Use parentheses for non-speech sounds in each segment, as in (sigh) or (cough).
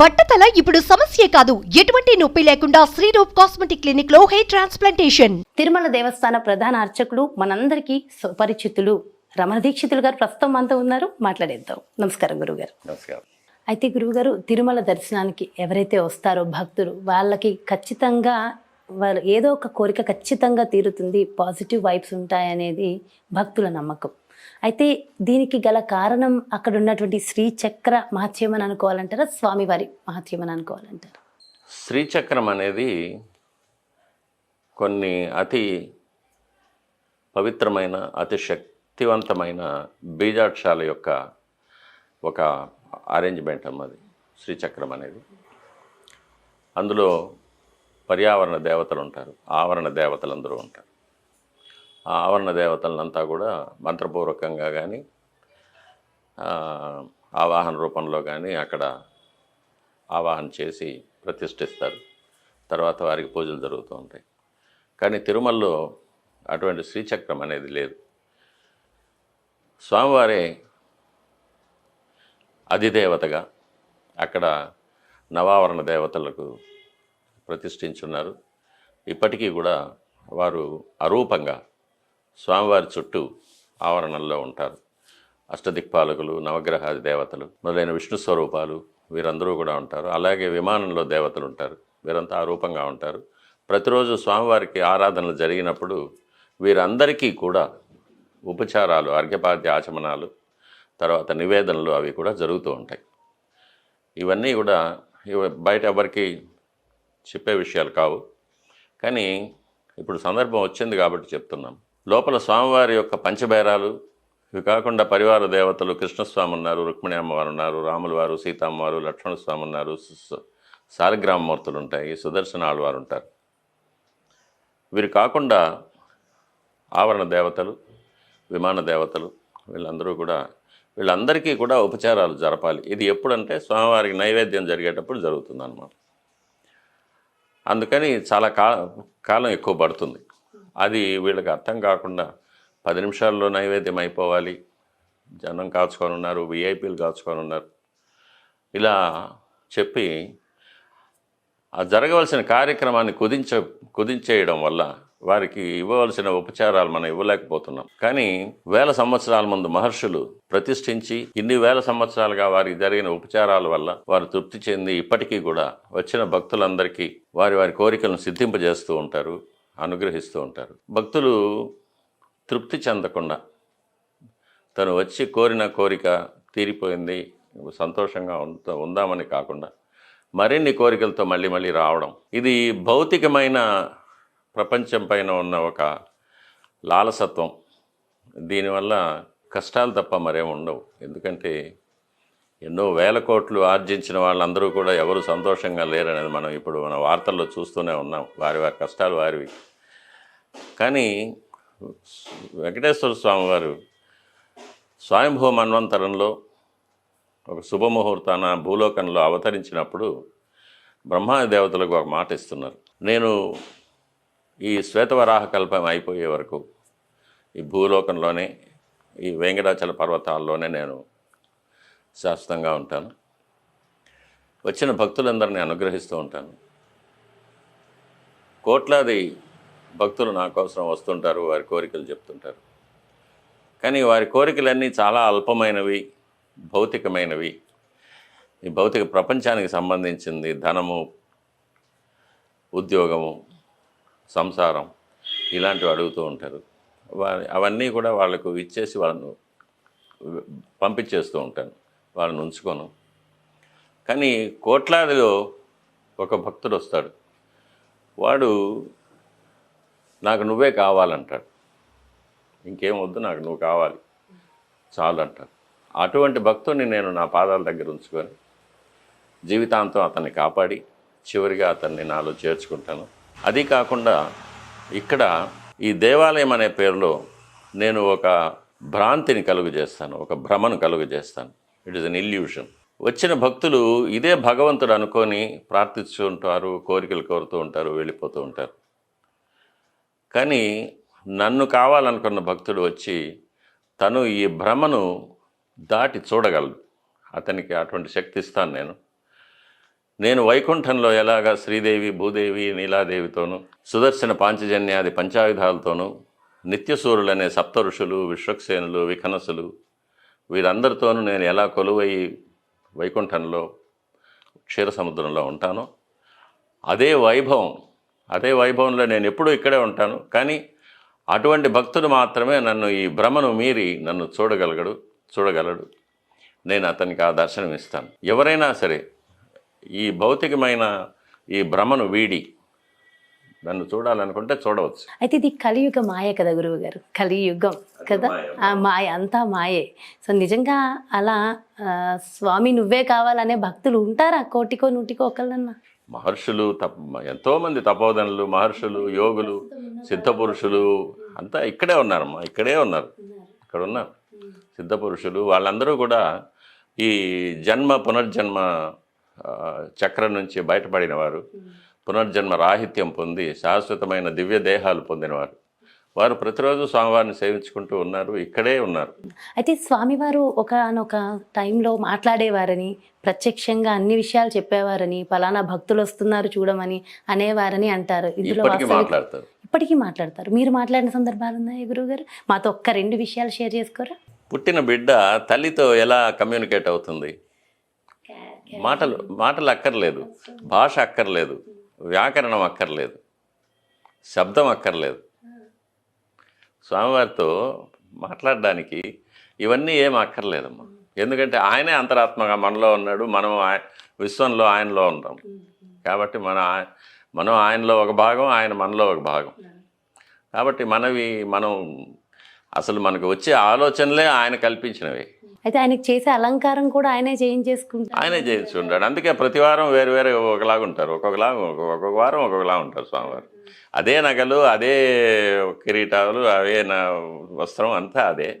బట్టతల ఇప్పుడు సమస్య కాదు. ఎటువంటి నొప్పి లేకుండా శ్రీరూప్ కాస్మెటిక్ క్లినిక్లో హెయిర్ ట్రాన్స్ప్లాంటేషన్. తిరుమల దేవస్థాన ప్రధాన అర్చకులు మనందరికీ సుపరిచితులు. రమణ దీక్షితులు గారు ప్రస్తుతం మనతో ఉన్నారు. మాట్లాడేద్దాం. నమస్కారం గురుగారు నమస్కారం. అయితే గురువుగారు తిరుమల దర్శనానికి ఎవరైతే వస్తారో భక్తులు వాళ్ళకి ఖచ్చితంగా వాళ్ళు ఏదో ఒక కోరిక ఖచ్చితంగా తీరుతుంది. పాజిటివ్ వైబ్స్ ఉంటాయనేది భక్తుల నమ్మకం. అయితే దీనికి గల కారణం అక్కడ ఉన్నటువంటి శ్రీచక్ర మహత్యం అని అనుకోవాలంటారా? స్వామివారి మహత్యం అని అనుకోవాలంటారా? శ్రీచక్రం అనేది కొన్ని అతి పవిత్రమైన అతి శక్తివంతమైన బీజాక్షాల యొక్క ఒక అరేంజ్మెంట్ అన్నది శ్రీచక్రం అనేది. అందులో పర్యావరణ దేవతలు ఉంటారు ఆవరణ దేవతలు అందరూ ఉంటారు. ఆ ఆవరణ దేవతలంతా కూడా మంత్రపూర్వకంగా కానీ ఆవాహన రూపంలో కానీ అక్కడ ఆవాహన చేసి ప్రతిష్ఠిస్తారు. తర్వాత వారికి పూజలు జరుగుతూ ఉంటాయి. కానీ తిరుమలలో అటువంటి శ్రీచక్రం అనేది లేదు. స్వామివారే అధిదేవతగా అక్కడ నవావరణ దేవతలకు ప్రతిష్ఠించున్నారు. ఇప్పటికీ కూడా వారు అరూపంగా స్వామివారి చుట్టూ ఆవరణల్లో ఉంటారు. అష్టదిక్పాలకులు నవగ్రహాది దేవతలు మొదలైన విష్ణు స్వరూపాలు వీరందరూ కూడా ఉంటారు. అలాగే విమానంలో దేవతలు ఉంటారు. వీరంతా ఆ రూపంగా ఉంటారు. ప్రతిరోజు స్వామివారికి ఆరాధనలు జరిగినప్పుడు వీరందరికీ కూడా ఉపచారాలు అర్ఘ్యపాద్య ఆచమనాలు తర్వాత నివేదనలు అవి కూడా జరుగుతూ ఉంటాయి. ఇవన్నీ కూడా బయట ఎవరికి చెప్పే విషయాలు కావు. కానీ ఇప్పుడు సందర్భం వచ్చింది కాబట్టి చెప్తున్నాం. లోపల స్వామివారి యొక్క పంచభైరాలు ఇవి కాకుండా పరివార దేవతలు కృష్ణస్వామి ఉన్నారు రుక్మిణి అమ్మవారు ఉన్నారు రాములు వారు సీతమ్మవారు లక్ష్మణ స్వామి ఉన్నారు స- సాలగ్రామమూర్తులు ఉంటాయి సుదర్శన ఆళ్వారు ఉంటారు. వీరు కాకుండా ఆవరణ దేవతలు విమాన దేవతలు వీళ్ళందరూ కూడా వీళ్ళందరికీ కూడా ఉపచారాలు జరపాలి. ఇది ఎప్పుడంటే స్వామివారికి నైవేద్యం జరిగేటప్పుడు జరుగుతుందన్నమాట. అందుకని చాలా కాలం ఎక్కువ పడుతుంది. అది వీళ్ళకి అర్థం కాకుండా పది నిమిషాల్లో నైవేద్యం అయిపోవాలి. జనం కాచుకొని ఉన్నారు విఐపీలు కాచుకొని ఉన్నారు. ఇలా చెప్పి ఆ జరగవలసిన కార్యక్రమాన్ని కుదించ కుదించేయడం వల్ల వారికి ఇవ్వవలసిన ఉపచారాలు మనం ఇవ్వలేకపోతున్నాం. కానీ వేల సంవత్సరాల ముందు మహర్షులు ప్రతిష్ఠించి ఇన్ని వేల సంవత్సరాలుగా వారికి జరిగిన ఉపచారాల వల్ల వారు తృప్తి చెంది ఇప్పటికీ కూడా వచ్చిన భక్తులందరికీ వారి వారి కోరికలను సిద్ధింపజేస్తూ ఉంటారు. అనుగ్రహిస్తూ ఉంటారు. భక్తులు తృప్తి చెందకుండా తను వచ్చి కోరిన కోరిక తీరిపోయింది సంతోషంగా ఉందామని కాకుండా మరిన్ని కోరికలతో మళ్ళీ మళ్ళీ రావడం. ఇది భౌతికమైన ప్రపంచం పైన ఉన్న ఒక లాలసత్వం. దీనివల్ల కష్టాలు తప్ప మరేం ఉండవు. ఎందుకంటే ఎన్నో వేల కోట్లు ఆర్జించిన వాళ్ళందరూ కూడా ఎవరు సంతోషంగా లేరనేది మనం ఇప్పుడు మన వార్తల్లో చూస్తూనే ఉన్నాం. వారి వారి కష్టాలు వారివి. కానీ వెంకటేశ్వర స్వామి వారు స్వయంభూ మన్వంతరంలో ఒక శుభముహూర్తాన భూలోకంలో అవతరించినప్పుడు బ్రహ్మాది దేవతలకు ఒక మాట ఇస్తున్నారు. నేను ఈ శ్వేతవరాహ కల్పం అయిపోయే వరకు ఈ భూలోకంలోనే ఈ వెంకటాచల పర్వతాల్లోనే నేను శాశ్వతంగా ఉంటాను. వచ్చిన భక్తులందరినీ అనుగ్రహిస్తూ ఉంటాను. కోట్లాది భక్తులు నా కోసం వస్తుంటారు వారి కోరికలు చెప్తుంటారు. కానీ వారి కోరికలన్నీ చాలా అల్పమైనవి భౌతికమైనవి. ఈ భౌతిక ప్రపంచానికి సంబంధించింది ధనము ఉద్యోగము సంసారం ఇలాంటివి అడుగుతూ ఉంటారు. వారి అవన్నీ కూడా వాళ్ళకు ఇచ్చేసి వాళ్ళను పంపించేస్తూ ఉంటాను వాళ్ళని ఉంచుకోను. కానీ కోట్లాదిలో ఒక భక్తుడు వస్తాడు. వాడు నాకు నువ్వే కావాలంటాడు. ఇంకేం వద్దు నాకు నువ్వు కావాలి. చాలు అంటాడు అటువంటి భక్తుని నేను నా పాదాల దగ్గర ఉంచుకొని జీవితాంతం అతన్ని కాపాడి చివరిగా అతన్ని నాలో చేర్చుకుంటాను. అది కాకుండా ఇక్కడ ఈ దేవాలయం అనే పేరులో నేను ఒక భ్రాంతిని కలుగు చేస్తాను ఒక భ్రమను కలుగు చేస్తాను ఇట్ ఇస్ అన్ ఇల్యూషన్ వచ్చిన భక్తులు ఇదే భగవంతుడు అనుకొని ప్రార్థిస్తూ ఉంటారు కోరికలు కోరుతూ ఉంటారు వెళ్ళిపోతూ ఉంటారు. కానీ నన్ను కావాలనుకున్న భక్తుడు వచ్చి తను ఈ భ్రమను దాటి చూడగలడు. అతనికి అటువంటి శక్తి ఇస్తాను నేను. నేను వైకుంఠంలో ఎలాగా శ్రీదేవి భూదేవి నీలాదేవితోనూ సుదర్శన పాంచజన్యాది పంచాయుధాలతోనూ నిత్యసూరులనే సప్త ఋషులు విశ్వక్సేనులు విఖనసులు వీరందరితోనూ నేను ఎలా కొలువై వైకుంఠంలో క్షీర సముద్రంలో ఉంటానో అదే వైభవం అదే వైభవంలో నేను ఎప్పుడూ ఇక్కడే ఉంటాను. కానీ అటువంటి భక్తుడు మాత్రమే నన్ను ఈ భ్రమను మీరి నన్ను చూడగలగడు చూడగలడు. నేను అతనికి ఆ దర్శనం ఇస్తాను. ఎవరైనా సరే ఈ భౌతికమైన ఈ భ్రమను వీడి నన్ను చూడాలనుకుంటే చూడవచ్చు. అయితే ఇది కలియుగ మాయ కదా గురువు గారు కలియుగం కదా? ఆ మాయ అంతా మాయే. సో నిజంగా అలా స్వామి నువ్వే కావాలనే భక్తులు ఉంటారా? కోటికో నూటికో ఒకళ్ళన్నా? మహర్షులు తప ఎంతోమంది తపోధనులు మహర్షులు యోగులు సిద్ధపురుషులు అంతా ఇక్కడే ఉన్నారమ్మా ఇక్కడే ఉన్నారు. ఇక్కడ ఉన్నారు సిద్ధపురుషులు వాళ్ళందరూ కూడా ఈ జన్మ పునర్జన్మ చక్రం నుంచి బయటపడినవారు. పునర్జన్మ రాహిత్యం పొంది శాశ్వతమైన దివ్య దేహాలు పొందినవారు. వారు ప్రతిరోజు స్వామివారిని సేవించుకుంటూ ఉన్నారు ఇక్కడే ఉన్నారు. అయితే స్వామివారు ఒకనొక టైంలో మాట్లాడేవారని ప్రత్యక్షంగా అన్ని విషయాలు చెప్పేవారని పలానా భక్తులు వస్తున్నారు చూడమని అనేవారని అంటారు. ఇందులో ఇప్పటికీ మాట్లాడతారు. ఇప్పటికీ మాట్లాడతారు. మీరు మాట్లాడిన సందర్భాలు ఉన్నాయా గురువు గారు? మాతో ఒక్క రెండు విషయాలు షేర్ చేసుకోరా? పుట్టిన బిడ్డ తల్లితో ఎలా కమ్యూనికేట్ అవుతుంది? మాటలు మాటలు అక్కర్లేదు. భాష అక్కర్లేదు. వ్యాకరణం అక్కర్లేదు. శబ్దం అక్కర్లేదు. స్వామివారితో మాట్లాడడానికి ఇవన్నీ ఏం అక్కర్లేదమ్మా. ఎందుకంటే ఆయనే అంతరాత్మగా మనలో ఉన్నాడు మనం విశ్వంలో ఆయనలో ఉంటాం కాబట్టి మన మనం ఆయనలో ఒక భాగం ఆయన మనలో ఒక భాగం. కాబట్టి మనవి మనం అసలు మనకు వచ్చే ఆలోచనలే ఆయన కల్పించినవి. అయితే ఆయనకి చేసే అలంకారం కూడా ఆయనే చేయించేసుకుంటారు ఆయనే చేయించి ఉంటాడు అందుకే ప్రతి వారం వేరు వేరే ఒకలాగా ఉంటారు. ఒక్కొక్కలాగా ఒక్కొక్క ఒక్కొక్క వారం ఒక్కొక్కలా ఉంటారు స్వామివారు. అదే నగలు అదే కిరీటాలు అవే నా వస్త్రం అంతా అదే.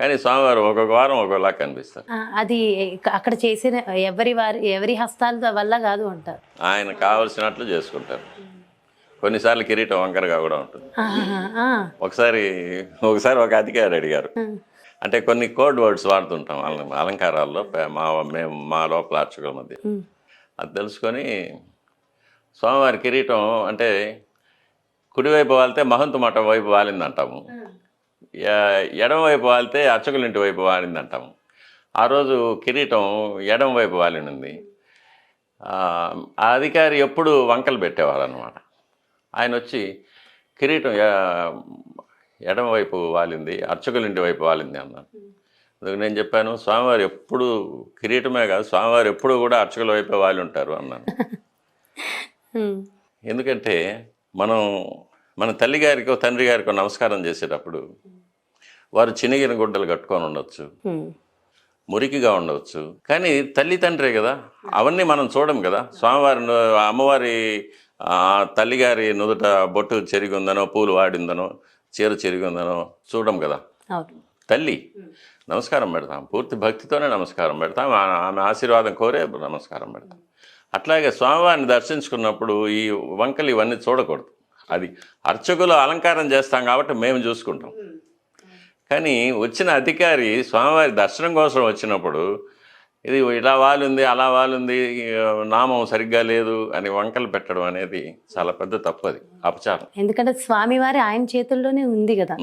కానీ స్వామివారు ఒక్కొక్క వారం ఒక్కొక్కలా కనిపిస్తారు. అది అక్కడ చేసిన ఎవరి వారి ఎవరి హస్తాల వల్ల కాదు అంటారు. ఆయన కావలసినట్లు చేసుకుంటారు. కొన్నిసార్లు కిరీటం వంకరగా కూడా ఉంటుంది. ఒకసారి ఒకసారి ఒక అధికారి అడిగారు. అంటే కొన్ని కోడ్ వర్డ్స్ వాడుతుంటాం అల- అలంకారాల్లో మా మేము మా లోపల అర్చకుల మధ్య. అది తెలుసుకొని స్వామివారి కిరీటం అంటే కుడివైపు వాలితే మహంతు మఠం వైపు వాలింది అంటాము ఎ- ఎడమ వైపు వాలితే అర్చకుల ఇంటి వైపు వాలింది అంటాము ఆ రోజు కిరీటం ఎడమ వైపు వాలినుంది. ఆ అధికారి ఎప్పుడు వంకలు పెట్టేవారు అనమాట ఆయన వచ్చి కిరీటం ఎ- ఎడమ వైపు వాలింది అర్చకుల ఇంటి వైపు వాలింది అన్నాను అందుకు నేను చెప్పాను స్వామివారు ఎప్పుడు కిరీటమే కాదు స్వామివారు ఎప్పుడు కూడా అర్చకుల వైపే వాలి ఉంటారు అన్నాను. (laughs) ఎందుకంటే మనం మన తల్లి గారికో తండ్రి గారికో నమస్కారం చేసేటప్పుడు వారు చినిగిన గుడ్డలు కట్టుకొని ఉండొచ్చు మురికిగా ఉండవచ్చు కానీ తల్లి తండ్రే కదా అవన్నీ మనం చూడం కదా. స్వామివారి అమ్మవారి తల్లిగారి నుదుట బొట్టు చెరిగి ఉందనో పూలు వాడిందనో చీర చెరిగి ఉందనో చూడం కదా. తల్లి నమస్కారం పెడతాం. పూర్తి భక్తితోనే నమస్కారం పెడతాం. ఆ- ఆమె ఆశీర్వాదం కోరే నమస్కారం పెడతాం. అట్లాగే స్వామివారిని దర్శించుకున్నప్పుడు ఈ వంకలు ఇవన్నీ చూడకూడదు. అది అర్చకులు అలంకారం చేస్తాం కాబట్టి మేము చూసుకుంటాం. కానీ వచ్చిన అధికారి స్వామివారి దర్శనం కోసం వచ్చినప్పుడు ఇది ఇలా వాలుంది అలా వాలుంది నామం సరిగ్గా లేదు అని వంకలు పెట్టడం అనేది చాలా పెద్ద తప్పు అది అపచారం. ఎందుకంటే స్వామివారి ఆయన చేతుల్లోనే ఉంది కదా.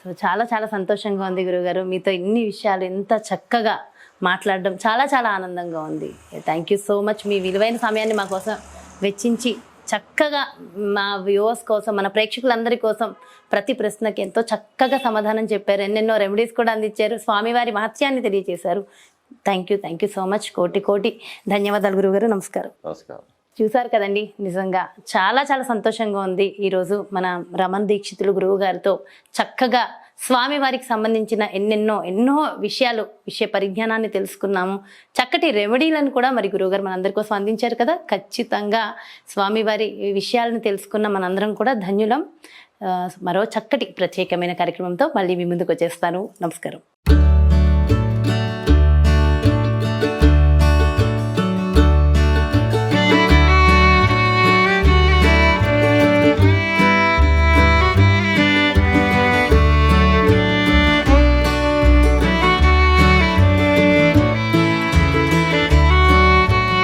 సో చాలా చాలా సంతోషంగా ఉంది గురుగారు మీతో ఇన్ని విషయాలు ఎంత చక్కగా మాట్లాడడం చాలా చాలా ఆనందంగా ఉంది. థ్యాంక్ యూ సో మచ్ మీ విలువైన సమయాన్ని మా కోసం వెచ్చించి చక్కగా మా వ్యూవర్స్ కోసం మన ప్రేక్షకులందరి కోసం ప్రతి ప్రశ్నకి ఎంతో చక్కగా సమాధానం చెప్పారు. ఎన్నెన్నో రెమెడీస్ కూడా అందించారు. స్వామివారి మహత్యాన్ని తెలియజేశారు. Thank you thank you so much. కోటి కోటి ధన్యవాదాలు గురుగారు నమస్కారం. నమస్కారం. చూసారు కదండి నిజంగా చాలా చాలా సంతోషంగా ఉంది ఈరోజు మన రమణ్ దీక్షితులు గురువు గారితో చక్కగా స్వామివారికి సంబంధించిన ఎన్నెన్నో ఎన్నో విషయాలు విషయ పరిజ్ఞానాన్ని తెలుసుకున్నాము. చక్కటి రెమెడీలను కూడా మరి గురువుగారు మనందరి కోసం అందించారు కదా. ఖచ్చితంగా స్వామివారి విషయాలను తెలుసుకున్న మనందరం కూడా ధన్యులం. మరో చక్కటి ప్రత్యేకమైన కార్యక్రమంతో మళ్ళీ మీ ముందుకు వచ్చేస్తాను. నమస్కారం.